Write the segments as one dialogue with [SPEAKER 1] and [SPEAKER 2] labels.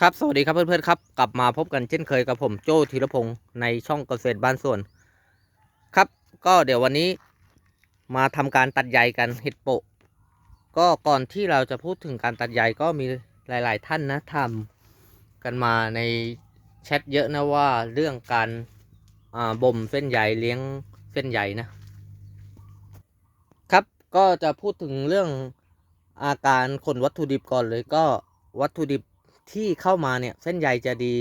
[SPEAKER 1] ครับ สวัสดีครับเพื่อนๆครับ กลับมาพบกันเช่นเคยกับผมโจ้ธีรพงศ์ในช่องเกษตรบ้านสวน ครับ ก็เดี๋ยววันนี้มาทำการตัดใยกันเห็ดโปะ ก็ก่อนที่เราจะพูดถึงการตัดใยก็มีหลาย ๆ ท่านนะทำกันมาในแชทเยอะนะว่าเรื่องการบ่มเส้นใยเลี้ยงเส้นใยนะครับก็จะพูดถึงเรื่องอาการขนวัตถุดิบก่อนเลยก็วัตถุดิบ ที่เข้ามาเนี่ยเส้นใยจะดี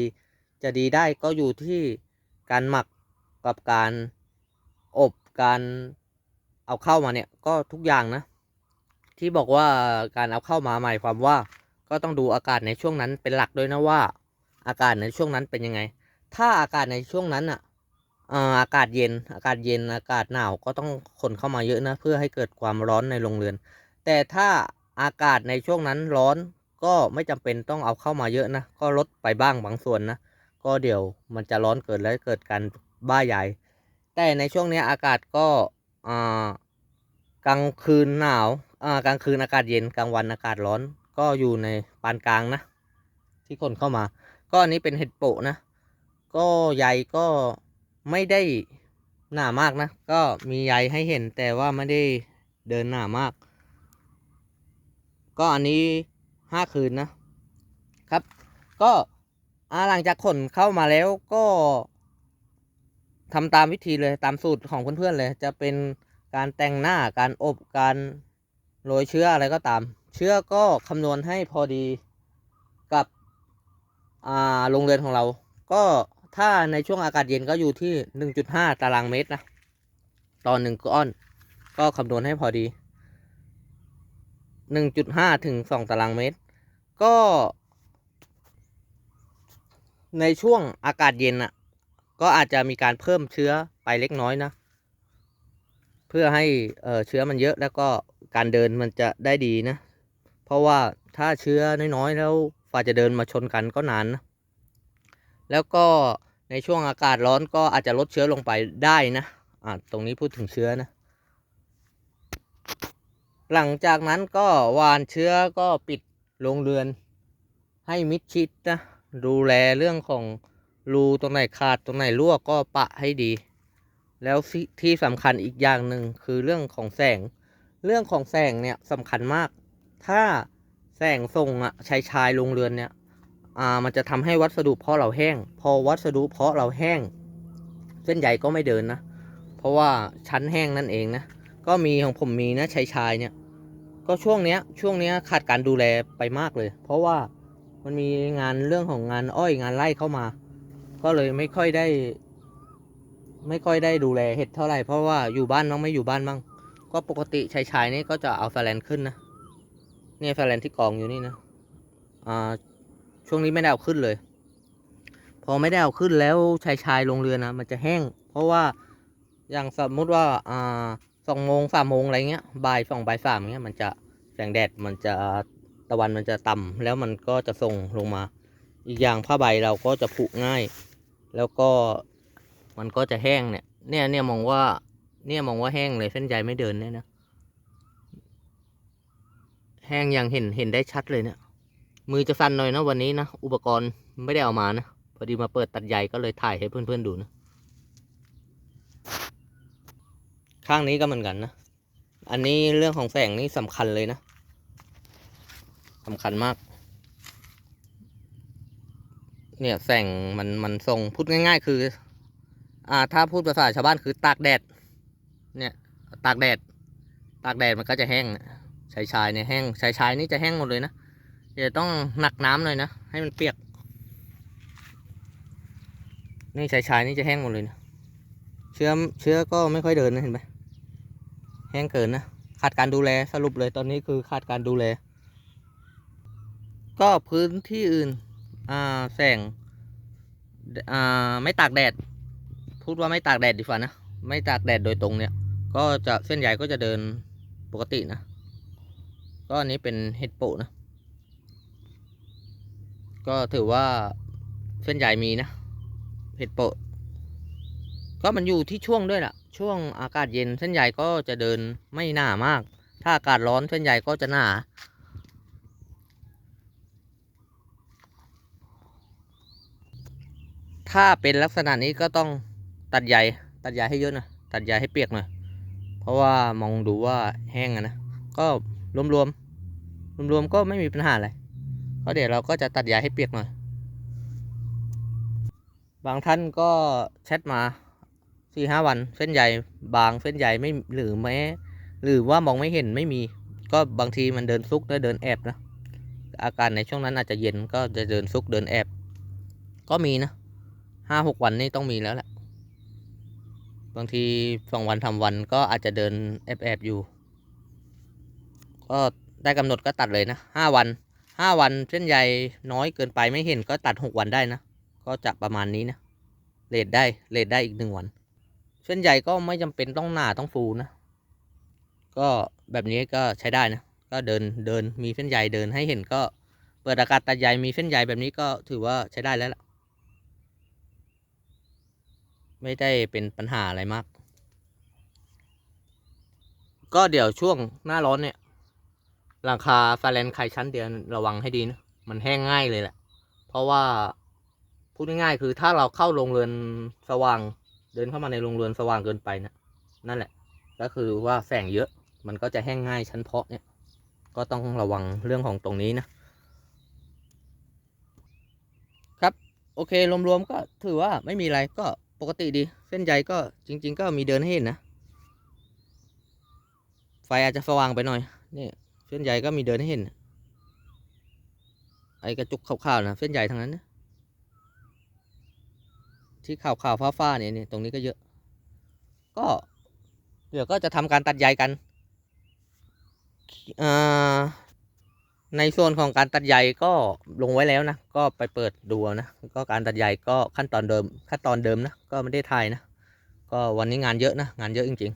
[SPEAKER 1] จะดีได้ก็อยู่ที่การหมักกับการอบการเอาเข้ามาเนี่ยก็ทุกอย่างนะ ที่บอกว่าการเอาเข้ามาหมายความว่าก็ต้องดูอากาศในช่วงนั้นเป็นหลักด้วยนะว่า อากาศในช่วงนั้นเป็นยังไง ถ้าอากาศในช่วงนั้นอะอ่าอากาศเย็น อากาศเย็น อากาศหนาวก็ต้องขนเข้ามาเยอะนะ เพื่อให้เกิดความร้อนในโรงเรือน แต่ถ้าอากาศในช่วงนั้นร้อน ก็ไม่จำเป็นต้องเอาเข้ามาเยอะนะ ก็ลดไปบ้างบางส่วนนะ ก็เดี๋ยวมันจะร้อนเกิดแล้วเกิดการบ้าใหญ่ แต่ในช่วงนี้อากาศก็อ่ากลางคืนหนาวอ่ากลางคืนอากาศเย็นกลางวันอากาศร้อน ก็อยู่ในปานกลางนะ ที่คนเข้ามา ก็อันนี้เป็นเห็ดโปะนะ ก็ใยก็ไม่ได้หนามากนะ ก็มีใยให้เห็นแต่ว่าไม่ได้เดินหนามาก ก็อันนี้ ห้าคืนนะครับ ก็หลังจากขนเข้ามาแล้วก็ทำตามวิธีเลยตามสูตรของเพื่อนๆเลย จะเป็นการแต่งหน้าการอบการโรยเชื้ออะไรก็ตาม เชื้อก็คำนวณให้พอดีกับโรงเรือนของเรา ก็ถ้าในช่วงอากาศเย็นก็อยู่ที่ 1.5 ตารางเมตรนะ ต่อหนึ่งก้อน ก็คำนวณให้พอดี 1.5ถึง2ตารางเมตร ก็ ในช่วงอากาศเย็นอะ ก็อาจจะมีการเพิ่มเชื้อไปเล็กน้อยนะ เพื่อให้เอ่อเชื้อมันเยอะแล้วก็การเดินมันจะได้ดีนะ เพราะว่าถ้าเชื้อน้อยๆแล้วฝ่าจะเดินมาชนกันก็นานนะ แล้วก็ในช่วงอากาศร้อนก็อาจจะลดเชื้อลงไปได้นะอ่าตรงนี้พูดถึงเชื้อนะ หลังจากนั้นก็วานเชื้อก็ปิดโรงเรือน ให้มิดชิดนะ ดูแลเรื่องของรูตรงไหนขาดตรงไหนรั่วก็ปะให้ดี แล้วที่ที่สำคัญอีกอย่างหนึ่งคือเรื่องของแสง เรื่องของแสงเนี่ยสำคัญมาก ถ้าแสงส่งอะชายชายโรงเรือนเนี่ย อ่า มันจะทำให้วัสดุเพาะเราแห้ง พอวัสดุเพาะเราแห้ง เส้นใหญ่ก็ไม่เดินนะ เพราะว่าชั้นแห้งนั่นเองนะ ก็มีของผมมีนะชายชายเนี่ย ก็ช่วงเนี้ยช่วงเนี้ยขาดการดูแลไปมากเลย เพราะว่ามันมีงานเรื่องของงานอ้อยงานไร่เข้ามา ก็เลยไม่ค่อยได้ ไม่ค่อยได้ดูแลเห็ดเท่าไหร่เพราะว่าอยู่บ้านน้องไม่อยู่บ้านบ้างก็ปกติชายชายนี่ก็จะเอาแฟลนขึ้นนะเนี่ยแฟลนที่กองอยู่นี่นะอ่าช่วงนี้ไม่ได้เอาขึ้นเลย พอไม่ได้เอาขึ้นแล้วชายชายลงเรือนะมันจะแห้ง เพราะว่าอย่างสมมุติว่าอ่า สองโมงสามโมงอะไรเงี้ยบ่ายสองบ่ายสามเงี้ยมันจะแสงแดดมันจะตะวันมันจะต่ำแล้วมันก็จะส่งลงมา อีกอย่างผ้าใบเราก็จะผุง่าย แล้วก็มันก็จะแห้งเนี่ย เนี่ยเนี่ยมองว่า เนี่ยมองว่าแห้งเลยเส้นใยไม่เดินเนี่ยนะแห้งอย่างเห็นเห็นได้ชัดเลยเนี่ยมือจะสั่นหน่อยนะวันนี้นะอุปกรณ์ไม่ได้เอามานะพอดีมาเปิดตัดใยก็เลยถ่ายให้เพื่อนๆดูนะ ข้างนี้ก็เหมือนกันนะ อันนี้เรื่องของแสงนี่สำคัญเลยนะสำคัญมาก เนี่ยแสงมันมันส่งพูดง่าย ๆ คือ อ่าถ้าพูดภาษาชาวบ้านคือตากแดด เนี่ยตากแดด ตากแดดมันก็จะแห้งชายชายเนี่ยแห้งชายชายนี่จะแห้งหมดเลยนะเดี๋ยวต้องหนักน้ำหน่อยนะให้มันเปียก นี่ชายชายนี่จะแห้งหมดเลยนะเชื้อเชื้อก็ไม่ค่อยเดินนะเห็นไหม แห้งเกินนะขาดการดูแลสรุปเลยตอนนี้คือขาดการดูแล ก็พื้นที่อื่นอ่าแสงอ่าไม่ตากแดด พูดว่าไม่ตากแดดดีกว่านะไม่ตากแดดโดยตรงเนี่ย ก็จะเส้นใหญ่ก็จะเดินปกตินะ ก็อันนี้เป็นเห็ดโปะนะ ก็ถือว่าเส้นใหญ่มีนะเห็ดโปะก็มันอยู่ที่ช่วงด้วยล่ะ ช่วงอากาศเย็นเส้นใหญ่ก็จะเดินไม่หนามาก ถ้าอากาศร้อนเส้นใหญ่ก็จะหนาถ้าเป็นลักษณะนี้ก็ต้องตัดใยตัดใยให้เยอะหน่อยตัดใยให้เปียกหน่อยเพราะว่ามองดูว่าแห้งนะก็รวมรวมรวมรวมๆก็ไม่มีปัญหาอะไรเพราะเดี๋ยวเราก็จะตัดใยให้เปียกหน่อยบางท่านก็แชทมา สี่ห้าวันเส้นใยบางเส้นใยไม่หรือแม้ หรือว่ามองไม่เห็นไม่มี ก็บางทีมันเดินซุกแล้วเดินแอบนะอาการในช่วงนั้นอาจจะเย็นก็จะเดินซุกเดินแอบ ก็มีนะห้าหกวันนี่ต้องมีแล้วแหละบางทีสองวันทำวันก็อาจจะเดินแอบแอบอยู่ ก็ได้กำหนดก็ตัดเลยนะห้าวันห้าวันเส้นใยน้อยเกินไปไม่เห็นก็ตัดหกวันได้นะ ก็จะประมาณนี้นะเลทได้เลทได้อีกหนึ่งวัน เส้นใยก็ไม่จำเป็นต้องหนาต้องฟูนะ ก็แบบนี้ก็ใช้ได้นะ ก็เดินเดินมีเส้นใยเดินให้เห็นก็เปิดอากาศตัดใยมีเส้นใยแบบนี้ก็ถือว่าใช้ได้แล้วล่ะ ไม่ได้เป็นปัญหาอะไรมาก ก็เดี๋ยวช่วงหน้าร้อนเนี่ยหลังคาฟาแลนไขชั้นเดียวระวังให้ดีนะ มันแห้งง่ายเลยแหละ เพราะว่าพูดง่ายๆคือถ้าเราเข้าโรงเรือนสว่าง เดินเข้ามาในโรงเรือนสว่างเกินไปนะนั่นแหละ ก็คือว่าแสงเยอะมันก็จะแห้งง่ายชั้นเพาะเนี่ย ก็ต้องระวังเรื่องของตรงนี้นะครับ โอเครวมๆก็ถือว่าไม่มีอะไรก็ปกติดี เส้นใยก็จริง ๆ ก็มีเดินให้เห็นนะ ไฟอาจจะสว่างไปหน่อยนี่เส้นใยก็มีเดินให้เห็นไอกระจุกขาวๆนะเส้นใยทั้งนั้นนะ ที่ขาวๆฟ้าๆเนี่ยนี่ตรงนี้ก็เยอะ ก็เดี๋ยวก็จะทำการตัดใยกันในส่วนของการตัดใยก็ลงไว้แล้วนะ ก็ไปเปิดดูนะก็การตัดใยก็ขั้นตอนเดิม ขั้นตอนเดิมนะก็ไม่ได้ถ่ายนะ ก็วันนี้งานเยอะนะงานเยอะจริง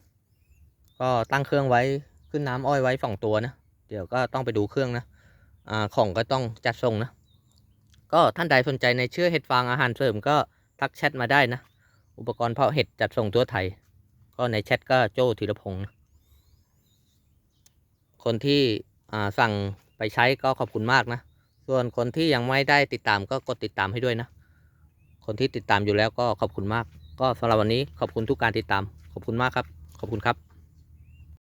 [SPEAKER 1] ๆ ก็ตั้งเครื่องไว้ขึ้นน้ำอ้อยไว้สองตัวนะเดี๋ยวก็ต้องไปดูเครื่องนะอของก็ต้องจัดส่งนะ ก็ท่านใดสนใจในเชื่อเห็ดฟางอาหารเสริมก็ ทักแชทมาได้นะ อุปกรณ์เพาะเห็ดจัดส่งทั่วไทย ก็ในแชทก็โจ้ธีรพงศ์คนที่สั่งไปใช้ก็ขอบคุณมากนะ ส่วนคนที่ยังไม่ได้ติดตามก็กดติดตามให้ด้วยนะ คนที่ติดตามอยู่แล้วก็ขอบคุณมาก ก็สำหรับวันนี้ขอบคุณทุกการติดตาม ขอบคุณมากครับ ขอบคุณครับ